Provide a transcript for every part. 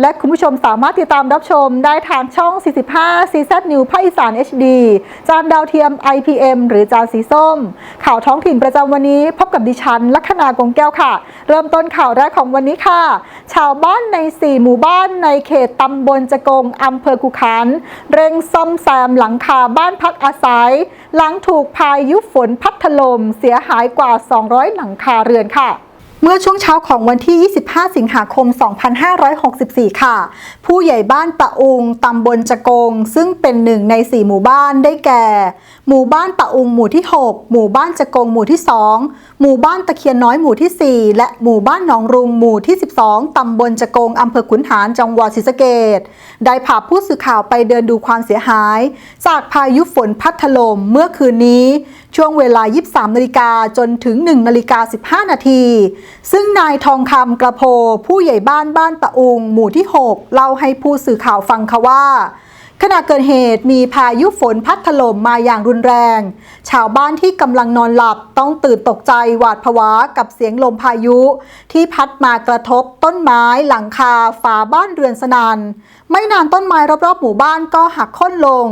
และคุณผู้ชมสามารถติดตามรับชมได้ทางช่อง 45 CZ New ภาคอีสาน HD จานดาวเทียม IPM หรือจานสีส้ม ข่าวท้องถิ่นประจำวันนี้ พบกับดิฉัน ลัคนากงแก้วค่ะ เริ่มต้นข่าวแรกของวันนี้ค่ะ ชาวบ้านใน 4 หมู่บ้านในเขตตำบลจกงอำเภอกุขัน เร่งซ่อมแซมหลังคาบ้านพักอาศัย หลังถูกพายุฝนพัดถล่มเสียหายกว่า 200 หลังคาเรือนค่ะ เมื่อช่วงเช้าของวันที่ 25 สิงหาคม 2564 ค่ะ ผู้ใหญ่บ้านตะอุง ตำบลจะกง ซึ่งเป็นหนึ่งใน 4 หมู่บ้านได้แก่ หมู่บ้านตะอุงหมู่ที่ 6 หมู่บ้านจะกงหมู่ที่ 2 หมู่บ้านตะเคียนน้อยหมู่ที่ 4 และหมู่บ้านหนองรุงหมู่ที่ 12 ตำบลจะกง อำเภอขุนหารจังหวัดศรีสะเกษได้พาผู้สื่อข่าวไปเดินดูความเสียหาย จากพายุฝนพัดถล่มเมื่อคืนนี้ ช่วงเวลา 23นาฬิกาจนถึง 1นาฬิกา15นาทีซึ่งนายทองคำกระโพผู้ใหญ่บ้านบ้านตะอุง หมู่ที่ 6 เล่าให้ผู้สื่อข่าวฟังค่ะว่า ขณะเกิดเหตุมีพายุฝนพัดถล่มมาอย่างรุนแรง ชาวบ้านที่กำลังนอนหลับต้องตื่นตกใจหวาดผวากับเสียงลมพายุ ที่พัดมากระทบต้นไม้หลังคาฝาบ้านเรือนสนานไม่นานต้นไม้รอบๆหมู่บ้านก็หักโค่นลง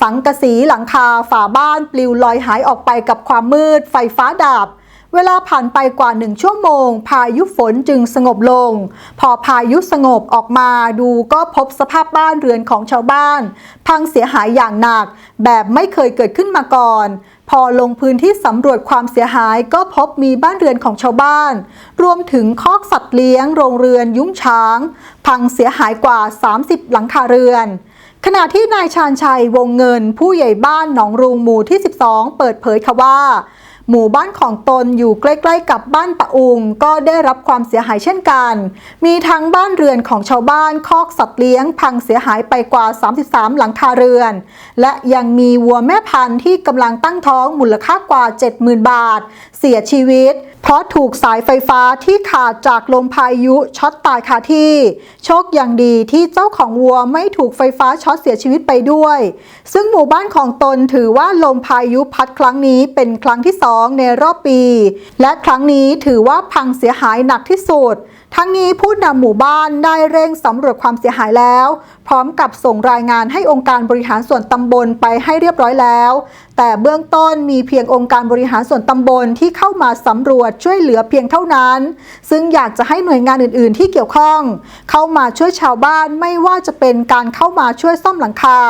สังกะสีหลังคาฝาบ้านปลิวลอยหายออกไปกับความมืด ไฟฟ้าดับ เวลาผ่านไปกว่าหนึ่งชั่วโมง พายุฝนจึงสงบลง พอพายุสงบออกมาดูก็พบสภาพบ้านเรือนของชาวบ้าน พังเสียหายอย่างหนัก แบบไม่เคยเกิดขึ้นมาก่อน พอลงพื้นที่สำรวจความเสียหายก็พบมีบ้านเรือนของชาวบ้าน รวมถึงคอกสัตว์เลี้ยง โรงเรือนยุ้งช้าง พังเสียหายกว่า 30 หลังคาเรือนขณะที่นายชาญชัยวงเงินผู้ใหญ่บ้านหนองรุงหมู่ที่ 12 เปิดเผยค่ะว่า หมู่บ้านของตนอยู่ใกล้ๆกับบ้านปะอุง ก็ได้รับความเสียหายเช่นกัน มีทั้งบ้านเรือนของชาวบ้านคอกสัตว์เลี้ยง พังเสียหายไปกว่า 33 หลังคาเรือน และยังมีวัวแม่พันธุ์ที่กำลังตั้งท้องมูลค่ากว่า 70,000 บาท เสียชีวิต เพราะถูกสายไฟฟ้าที่ขาดจากลมพายุช็อตตายคาที่ โชคอย่างดีที่เจ้าของวัวไม่ถูกไฟฟ้าช็อตเสียชีวิตไปด้วย ซึ่งหมู่บ้านของตนถือว่าลมพายุพัดครั้งนี้เป็นครั้งที่สองในรอบปี และครั้งนี้ถือว่าพังเสียหายหนักที่สุด ทั้งนี้ผู้นำหมู่บ้านได้เร่งสำรวจความเสียหายแล้ว พร้อมกับส่งรายงานให้องค์การบริหารส่วนตำบลไปให้เรียบร้อยแล้ว แต่เบื้องต้นมีเพียงองค์การบริหารส่วนตำบลที่เข้ามาสำรวจช่วยเหลือเพียงเท่านั้น ซึ่งอยากจะให้หน่วยงานอื่น ๆ ที่เกี่ยวข้อง เข้ามาช่วยชาวบ้านไม่ว่าจะเป็นการเข้ามาช่วยซ่อมหลังคา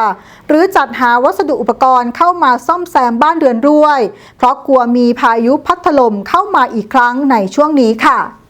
หรือจัดหาวัสดุอุปกรณ์เข้ามาซ่อมแซมบ้านเรือนด้วย เพราะกลัวมีพายุพัดถล่มเข้ามาอีกครั้งในช่วงนี้ค่ะ